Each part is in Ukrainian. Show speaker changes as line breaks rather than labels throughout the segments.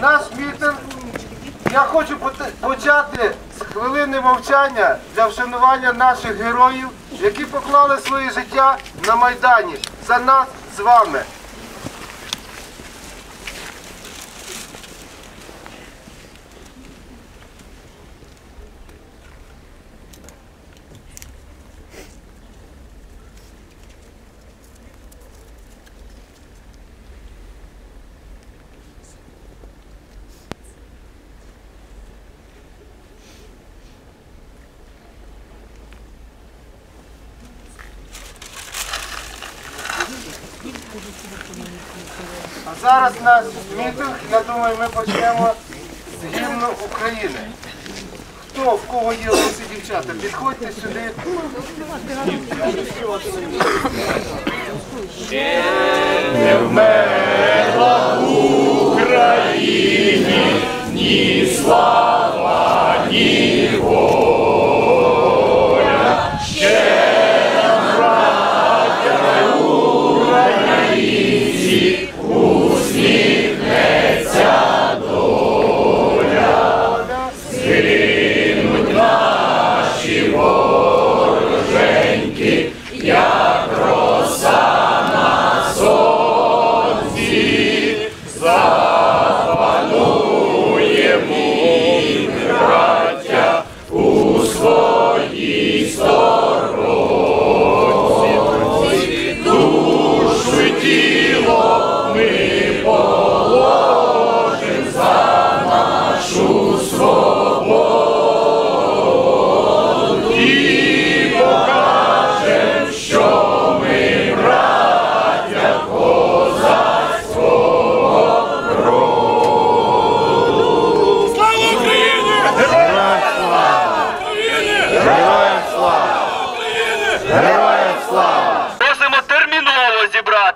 Наш мітинг я хочу почати з хвилини мовчання для вшанування наших героїв, які поклали своє життя на Майдані за нас з вами. А зараз наш мітинг, я думаю, ми почнемо з гімну України. Хто, в кого є лиси дівчата, підходьте сюди.
Просимо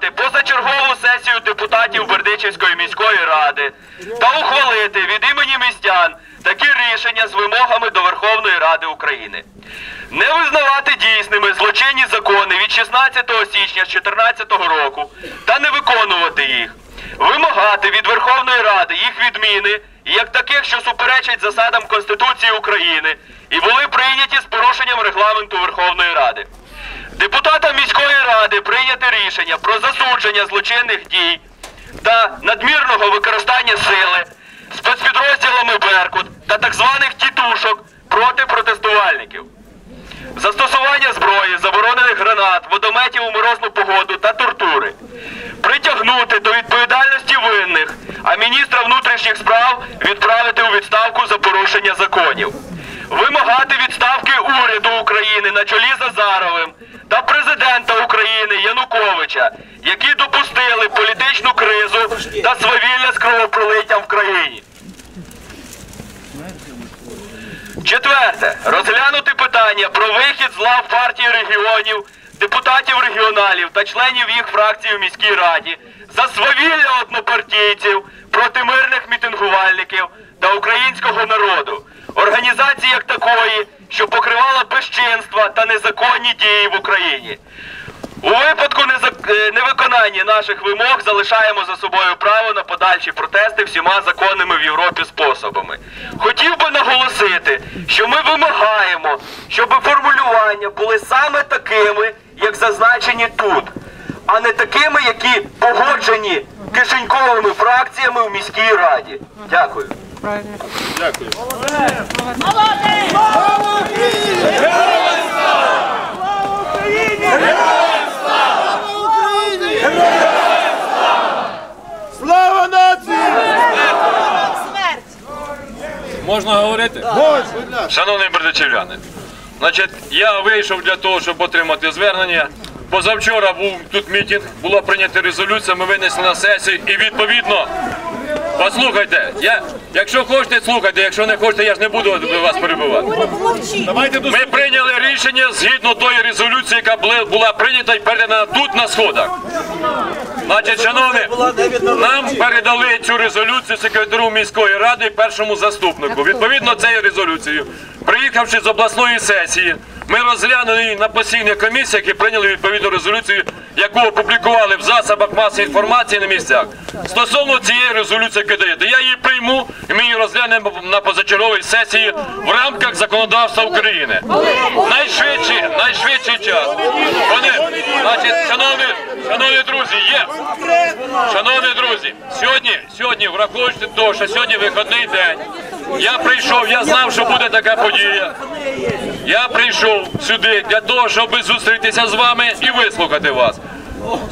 зібрати позачергову сесію депутатів Бердичівської міської ради та ухвалити від імені містян такі рішення з вимогами до Верховної Ради України. Не визнавати дійсними злочинні закони від 16 січня 2014 року та не виконувати їх. Вимагати від Верховної Ради їх відміни як таких, що суперечать засадам Конституції України і були прийняті з порушенням регламенту Верховної Ради. Депутатам міської ради прийняти рішення про засудження злочинних дій та надмірного використання сили спецпідрозділами Беркут та так званих тітушок проти протестувальників. Застосування зброї, заборонених гранат, водометів у морозну погоду та тортури. Притягнути до відповідальності винних, а міністра внутрішніх справ відправити у відставку за порушення законів. Вимагати відставки уряду України на чолі з Азаровим та президента України Януковича, які допустили політичну кризу та свавілля з кровопролиттям в країні. Четверте. Розглянути питання про вихід з лав партії регіонів, депутатів регіоналів та членів їх фракцій у міській раді за свавілля однопартійців проти мирних мітингувальників та українського народу, організації як такої, що покривала безчинства та незаконні дії в Україні. У випадку е, невиконання наших вимог залишаємо за собою право на подальші протести всіма законними в Європі способами. Хотів би наголосити, що ми вимагаємо, щоб формулювання були саме такими, як зазначені тут, а не такими, які погоджені кишеньковими фракціями в міській раді. Дякую.
Слава Україні! Слава нації!
Можна говорити? Шановні бердичівляни, значить, я вийшов для того, щоб отримати звернення. Позавчора був тут мітинг, була прийнята резолюція, ми винесли на сесію і відповідно. Послухайте, я, якщо хочете, слухайте, якщо не хочете, я ж не буду вас перебувати. Ми прийняли рішення згідно тої резолюції, яка була- прийнята і передана тут на сходах. Значить, шановні, нам передали цю резолюцію секретарю міської ради і першому заступнику. Відповідно цією резолюцією, приїхавши з обласної сесії, ми розглянули на постійних комісіях і прийняли відповідну резолюцію, яку опублікували в засобах масової інформації на місцях. Стосовно цієї резолюції, яку даєте, я її прийму і ми її розглянемо на позачерговій сесії в рамках законодавства України. Найшвидший, найшвидший час. Вони, значить, шановні, шановні друзі, є. Шановні друзі, сьогодні, сьогодні, враховуючи того, що сьогодні вихідний день, я прийшов, я знав, що буде така подія. Я прийшов сюди для того, щоб зустрітися з вами і вислухати вас.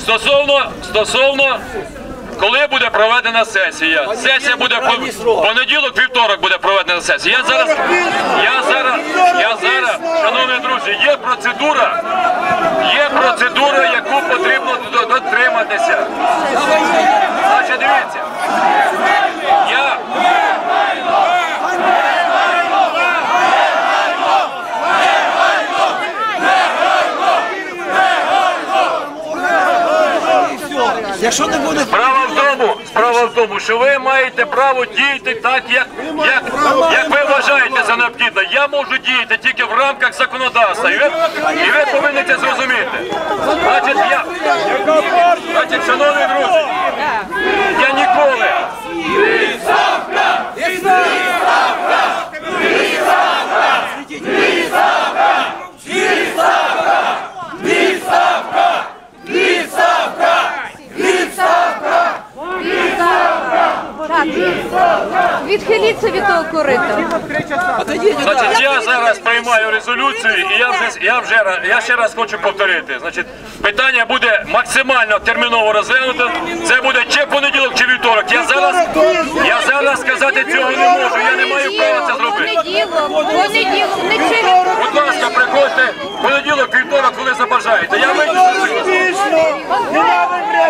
Стосовно, стосовно, коли буде проведена сесія. Сесія буде по понеділок, вівторок буде проведена сесія. Я зараз, я зараз, я зараз, шановні друзі, є процедура, є процедура, яку потрібно дотриматися. Значить, дивіться. Я,
Якщо не буде
Справа в тому, справа в тому, що ви маєте право діяти так, як, як, як ви вважаєте за необхідне. Я можу діяти тільки в рамках законодавства. І ви, і ви повинні це зрозуміти. Значить, я, значить, шановні друзі, я ніколи.
Так. Відхиліться від того корита.
Значить, я зараз приймаю резолюцію, і я вже я вже я ще раз хочу повторити. Значить, питання буде максимально терміново розглянуто. Це буде чи понеділок, чи вівторок. Я зараз я зараз сказати цього не можу. Я не маю права це зробити.
Понеділок, понеділок, не через
Будь ласка, приходьте понеділок, вівторок, коли забажаєте. Я вийду з цього.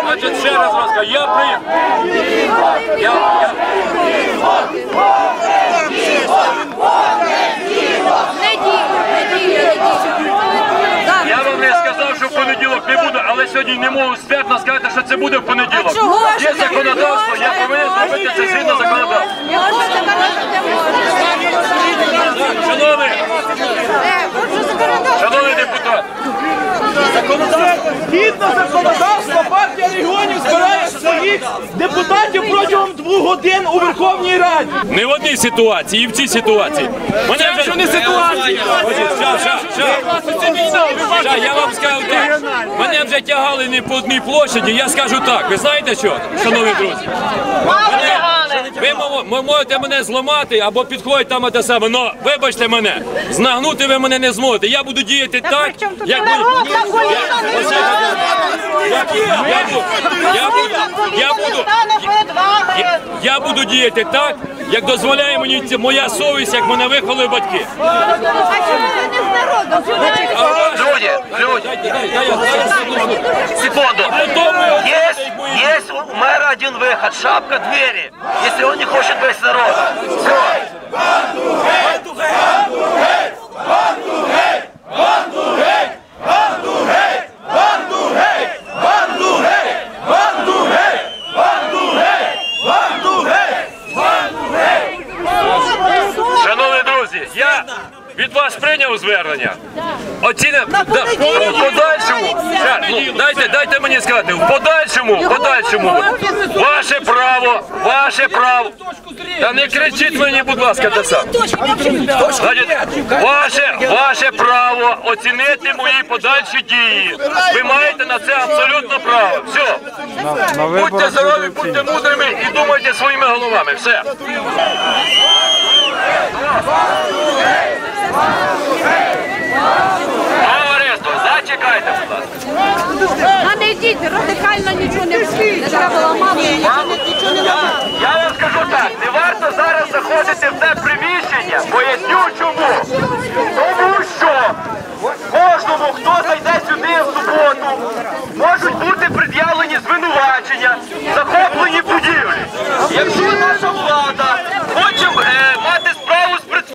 Значить, ще раз вас кажу, я приїхав. Я, вам не сказав, що в понеділок не буде, але сьогодні не можу ствердно сказати, що це буде в понеділок. Є законодавство, я повинен зробити це згідно законодавства. Шановні,
Е, законодавство.
шановні депутати,
згідно законодавства, партія регіонів збирає своїх депутатів протягом двох годин у Верховній Раді.
не в одній ситуації, і в цій ситуації. Мене вже не ситуація. Я вам скажу так. Мене вже тягали не по одній площаді. Я скажу так. Ви знаєте що, шановні друзі? Ви мо- мо- можете мене зламати або підходити там те саме. Но вибачте мене, знагнути ви мене не зможете. Я буду діяти так, як я буду діяти так, як дозволяє мені це моя совість, як мене виховали батьки.
А чому ви не з народом? Чому ви не з народом?
Люди, люди,
Дайте, дай, дай, я- дай я секунду.
секунду.
Потом я-
Есть, есть у мэра один выход, шапка двери, если он не хочет быть с народом. Все.
Дайте, дайте мені сказати, в подальшому, в подальшому, ваше право, ваше право. Та не кричіть мені, будь ласка, саме. Значить, ваше, ваше право оцінити мої подальші дії. Ви маєте на це абсолютно право. Все. Будьте здорові, будьте мудрими і думайте своїми головами. Все. Товариство, зачекайте, будь.
А не йдіть, радикально нічого не не треба ламати.
Я вам скажу так, не варто